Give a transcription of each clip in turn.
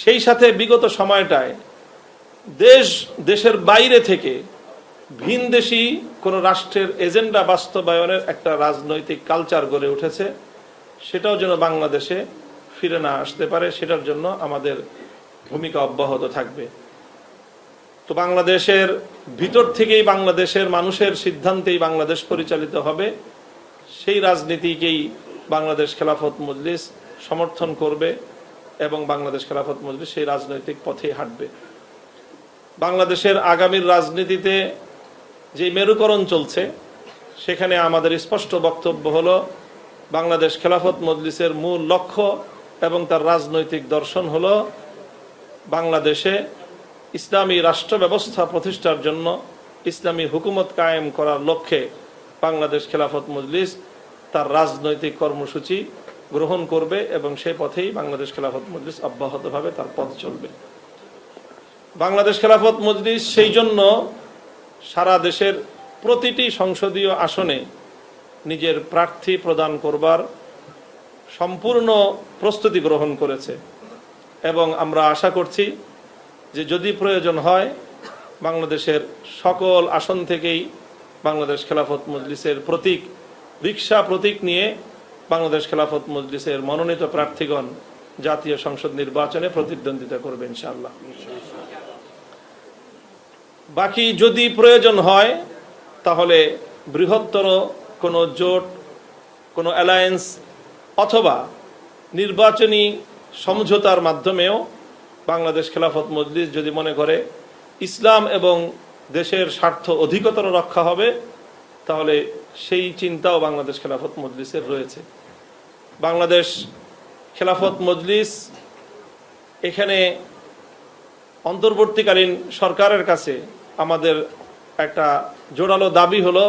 সেই সাথে বিগত সময়টায় দেশ, দেশের বাইরে থেকে ভিনদেশি কোনো রাষ্ট্রের এজেন্ডা বাস্তবায়নের একটা রাজনৈতিক কালচার গড়ে উঠেছে, সেটাও যেন বাংলাদেশে ফিরে না আসতে পারে, সেটার জন্য আমাদের ভূমিকা অব্যাহত থাকবে। তো বাংলাদেশের ভিতর থেকেই বাংলাদেশের মানুষের সিদ্ধান্তেই বাংলাদেশ পরিচালিত হবে। সেই রাজনীতিকেই বাংলাদেশ খেলাফত মজলিস সমর্থন করবে। এবং বাংলাদেশ খেলাফত মজলিস সেই রাজনৈতিক পথে হাঁটবে। বাংলাদেশের আগামীর রাজনীতিতে যে মেরুকরণ চলছে, সেখানে আমাদের স্পষ্ট বক্তব্য হলো, বাংলাদেশ খেলাফত মজলিসের মূল লক্ষ্য এবং তার রাজনৈতিক দর্শন হল বাংলাদেশে ইসলামী রাষ্ট্র ব্যবস্থা প্রতিষ্ঠার জন্য ইসলামী হুকুমত কায়েম করার লক্ষ্যে বাংলাদেশ খেলাফত মজলিস তার রাজনৈতিক কর্মসূচি গ্রহণ করবে এবং সেই পথেই বাংলাদেশ খেলাফত মজলিস অব্যাহতভাবে তার পথ চলবে। বাংলাদেশ খেলাফত মজলিস সেই জন্য সারা দেশের প্রতিটি সংসদীয় আসনে নিজের প্রার্থী প্রদান করবার সম্পূর্ণ প্রস্তুতি গ্রহণ করেছে এবং আমরা আশা করছি যে যদি প্রয়োজন হয়, বাংলাদেশের সকল আসন থেকেই বাংলাদেশ খেলাফত মজলিসের প্রতীক রিক্সা প্রতীক নিয়ে বাংলাদেশ খেলাফত মজলিসের মনোনীত প্রার্থীগণ জাতীয় সংসদ নির্বাচনে প্রতিদ্বন্দ্বিতা করবে ইনশাআল্লাহ। বাকি যদি প্রয়োজন হয়, তাহলে বৃহত্তর কোনো জোট, কোনো অ্যালায়েন্স অথবা নির্বাচনী সমঝোতার মাধ্যমেও বাংলাদেশ খেলাফত মজলিস যদি মনে করে ইসলাম এবং দেশের স্বার্থ অধিকতর রক্ষা হবে তাহলে সেই চিন্তাও বাংলাদেশ খেলাফত মজলিসের রয়েছে। বাংলাদেশ খেলাফত মজলিস এখানে অন্তর্বর্তীকালীন সরকারের কাছে আমাদের একটা জোরালো দাবি হলো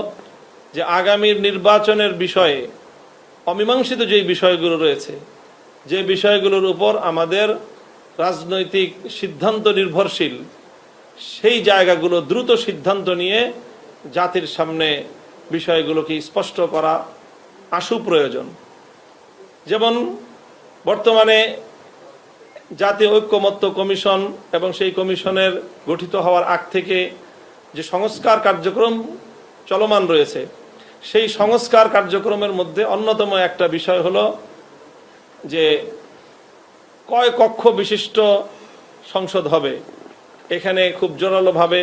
যে আগামীর নির্বাচনের বিষয়ে, অমীমাংসিত যে বিষয়গুলো রয়েছে, যে বিষয়গুলোর উপর আমাদের রাজনৈতিক সিদ্ধান্ত নির্ভরশীল, সেই জায়গাগুলো দ্রুত সিদ্ধান্ত নিয়ে জাতির সামনে বিষয়গুলোকে স্পষ্ট করা আশু প্রয়োজন। যেমন, বর্তমানে জাতীয় ঐক্যমত্য কমিশন এবং সেই কমিশনের গঠিত হওয়ার আগ থেকে যে সংস্কার কার্যক্রম চলমান রয়েছে, সেই সংস্কার কার্যক্রমের মধ্যে অন্যতম একটা বিষয় হলো যে কয় কক্ষ বিশিষ্ট সংসদ হবে, এখানে খুব জোরালোভাবে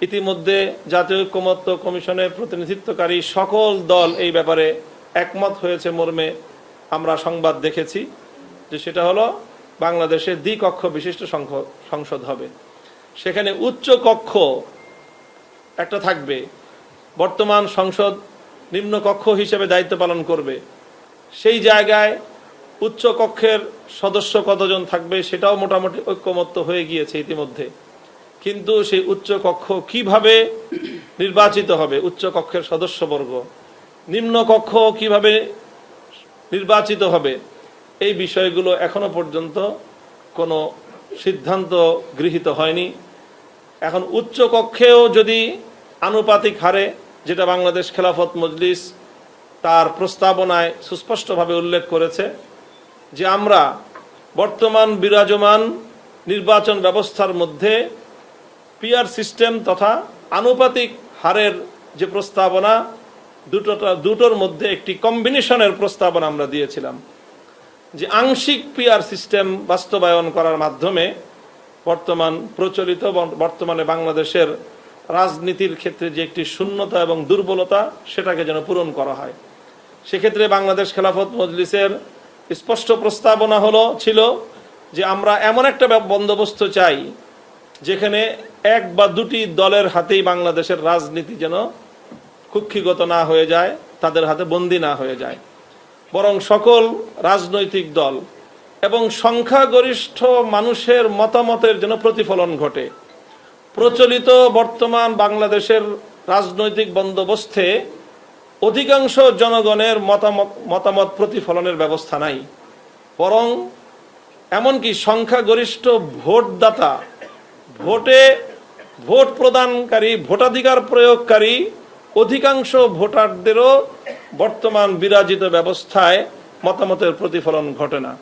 ইতিমধ্যে জাতীয় ঐক্যমত্য কমিশনের প্রতিনিধিত্বকারী সকল দল এই ব্যাপারে একমত হয়েছে মর্মে আমরা সংবাদ দেখেছি যে সেটা হলো বাংলাদেশে দ্বিকক্ষ বিশিষ্ট সংসদ হবে। সেখানে উচ্চ কক্ষ একটা থাকবে। বর্তমান সংসদ নিম্ন কক্ষ হিসেবে দায়িত্ব পালন করবে। সেই জায়গায় উচ্চ কক্ষের সদস্য কতজন থাকবে সেটাও মোটামুটি ঐক্যমত্য হয়ে গিয়েছে ইতিমধ্যে। কিন্তু সেই উচ্চ কক্ষ কীভাবে নির্বাচিত হবে? উচ্চ কক্ষের সদস্যবর্গ। নিম্ন কক্ষ কীভাবে নির্বাচিত হবে? এই বিষয়গুলো এখনও পর্যন্ত কোনো সিদ্ধান্ত গৃহীত হয়নি। এখন উচ্চ কক্ষেও যদি আনুপাতিক হারে, যেটা বাংলাদেশ খেলাফত মজলিস তার প্রস্তাবনায় সুস্পষ্টভাবে উল্লেখ করেছে, যে আমরা বর্তমান বিরাজমান নির্বাচন ব্যবস্থার মধ্যে পিয়ার সিস্টেম তথা আনুপাতিক হারের যে প্রস্তাবনা, দুটোটা, দুটোর মধ্যে একটি কম্বিনেশনের প্রস্তাবনা আমরা দিয়েছিলাম। যে আংশিক পিয়ার সিস্টেম বাস্তবায়ন করার মাধ্যমে বর্তমান প্রচলিত বর্তমানে বাংলাদেশের রাজনীতির ক্ষেত্রে যে একটি শূন্যতা এবং দুর্বলতা, সেটাকে যেন পূরণ করা হয়। সেক্ষেত্রে বাংলাদেশ খেলাফত মজলিসের স্পষ্ট প্রস্তাবনা হলো, ছিল যে আমরা এমন একটা বন্দোবস্ত চাই, যেখানে এক বা দুটি দলের হাতেই বাংলাদেশের রাজনীতি যেন কুক্ষিগত না হয়ে যায়, তাদের হাতে বন্দি না হয়ে যায়। বরং সকল রাজনৈতিক দল এবং সংখ্যাগরিষ্ঠ মানুষের মতামতের যেন প্রতিফলন ঘটে। প্রচলিত বর্তমান বাংলাদেশের রাজনৈতিক বন্দোবস্তে অধিকাংশ জনগণের মতামত মতামত প্রতিফলনের ব্যবস্থা নাই। বরং এমনকি সংখ্যাগরিষ্ঠ ভোটদাতা ভোটে ভোট প্রদানকারী, ভোটাধিকার প্রয়োগকারী, অধিকাংশ ভোটারদেরও বর্তমান বিরাজিত ব্যবস্থায় মতামতের প্রতিফলন ঘটে না।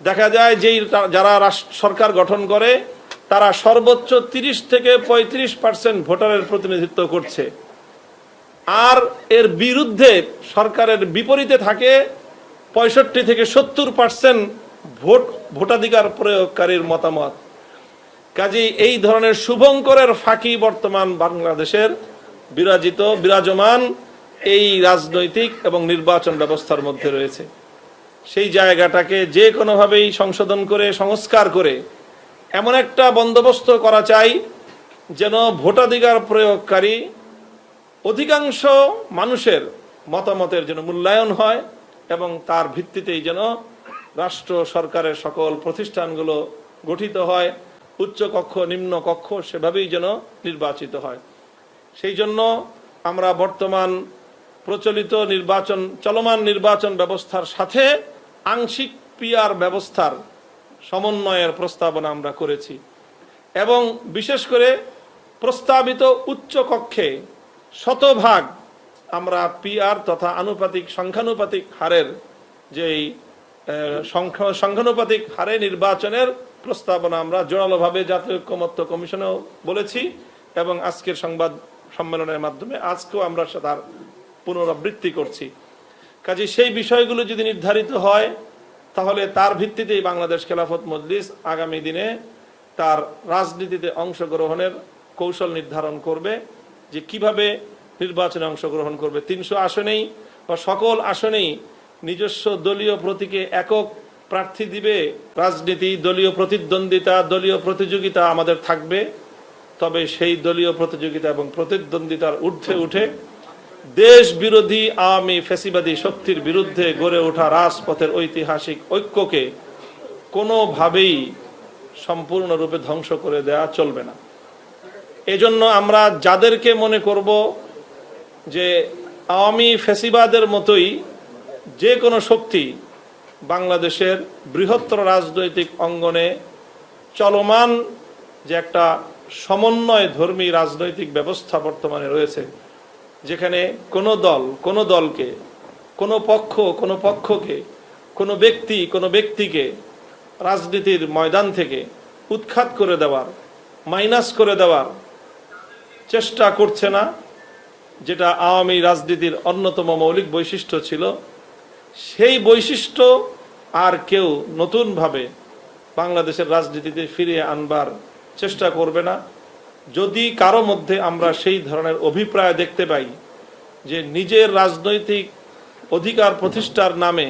দেখা যায় যেই যারা সরকার গঠন করে, তারা সর্বোচ্চ তিরিশ থেকে পঁয়ত্রিশ পার্সেন্ট ভোটারের প্রতিনিধিত্ব করছে। আর এর বিরুদ্ধে সরকারের বিপরীতে থাকে পঁয়ষট্টি থেকে সত্তর পার্সেন্ট ভোট, ভোটাধিকার প্রয়োগকারীর মতামত। কাজেই এই ধরনের শুভঙ্করের ফাঁকি বর্তমান বাংলাদেশের বিরাজিত, বিরাজমান এই রাজনৈতিক এবং নির্বাচন ব্যবস্থার মধ্যে রয়েছে। সেই জায়গাটাকে যে কোনোভাবেই সংশোধন করে, সংস্কার করে এমন একটা বন্দোবস্ত করা চাই যেন ভোটাধিকার প্রয়োগকারী অধিকাংশ মানুষের মতামতের যেন মূল্যায়ন হয় এবং তার ভিত্তিতেই যেন রাষ্ট্র সরকারের সকল প্রতিষ্ঠানগুলো গঠিত হয়। উচ্চ কক্ষ, নিম্ন কক্ষ সেভাবেই যেন নির্বাচিত হয়। সেই জন্য আমরা বর্তমান প্রচলিত নির্বাচন, চলমান নির্বাচন ব্যবস্থার সাথে আংশিক পিআর ব্যবস্থার সমন্বয়ের প্রস্তাবনা আমরা করেছি। এবং বিশেষ করে প্রস্তাবিত উচ্চ কক্ষে শতভাগ আমরা পিআর তথা আনুপাতিক, সংখ্যানুপাতিক হারের যেই সংখ্যা- সংখ্যানুপাতিক হারে নির্বাচনের প্রস্তাবনা আমরা জোরালোভাবে জাতীয় ঐক্যমত্য কমিশনেও বলেছি এবং আজকের সংবাদ সম্মেলনের মাধ্যমে আজকেও আমরা তার পুনরাবৃত্তি করছি। কাজে সেই বিষয়গুলো যদি নির্ধারিত হয়, তাহলে তার ভিত্তিতেই বাংলাদেশ খেলাফত মজলিস আগামী দিনে তার রাজনীতিতে অংশগ্রহণের কৌশল নির্ধারণ করবে যে কীভাবে নির্বাচনে অংশগ্রহণ করবে। তিনশো আসনেই বা সকল আসনেই নিজস্ব দলীয় প্রতীকে একক প্রার্থী দিবে, রাজনীতি, দলীয় প্রতিদ্বন্দ্বিতা, দলীয় প্রতিযোগিতা আমাদের থাকবে। তবে সেই দলীয় প্রতিযোগিতা এবং প্রতিদ্বন্দ্বিতার ঊর্ধ্বে উঠে দেশ বিরোধী আওয়ামী ফেসিবাদী শক্তির বিরুদ্ধে গড়ে ওঠা রাজপথের ঐতিহাসিক ঐক্যকে কোনোভাবেই সম্পূর্ণরূপে ধ্বংস করে দেওয়া চলবে না। এজন্য আমরা যাদেরকে মনে করব যে আওয়ামী ফেসিবাদের মতোই যে কোনো শক্তি বাংলাদেশের বৃহত্তর রাজনৈতিক অঙ্গনে চলমান যে একটা সমন্বয় ধর্মী রাজনৈতিক ব্যবস্থা বর্তমানে রয়েছে, যেখানে কোনো দল, কোনো দলকে, কোনো পক্ষ, কোনো পক্ষকে, কোনো ব্যক্তি, কোনো ব্যক্তিকে রাজনীতির ময়দান থেকে উৎখাত করে দেওয়ার, মাইনাস করে দেওয়ার চেষ্টা করছে না, যেটা আওয়ামী রাজনীতির অন্যতম মৌলিক বৈশিষ্ট্য ছিল সেই বৈশিষ্ট্য আর কেউ নতুনভাবে বাংলাদেশের রাজনীতিতে ফিরিয়ে আনবার চেষ্টা করবে না। যদি কারও মধ্যে আমরা সেই ধরনের অভিপ্রায় দেখতে পাই যে নিজের রাজনৈতিক অধিকার প্রতিষ্ঠার নামে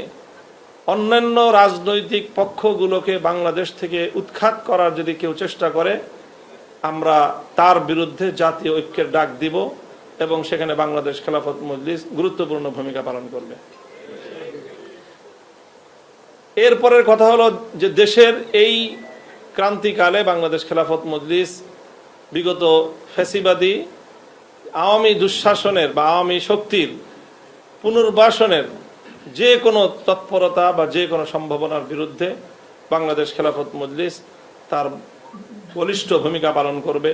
অন্যান্য রাজনৈতিক পক্ষগুলোকে বাংলাদেশ থেকে উৎখাত করার যদি কেউ চেষ্টা করে, আমরা তার বিরুদ্ধে জাতীয় ঐক্যের ডাক দিব এবং সেখানে বাংলাদেশ খেলাফত মজলিস গুরুত্বপূর্ণ ভূমিকা পালন করবে। এরপরের কথা হলো যে দেশের এই ক্রান্তিকালে বাংলাদেশ খেলাফত মজলিস বিগত ফ্যাসিবাদী আওয়ামী দুঃশাসনের বা আওয়ামী শক্তির পুনর্বাসনের যে কোনো তৎপরতা বা যে কোনো সম্ভাবনার বিরুদ্ধে বাংলাদেশ খেলাফত মজলিস তার বলিষ্ঠ ভূমিকা পালন করবে।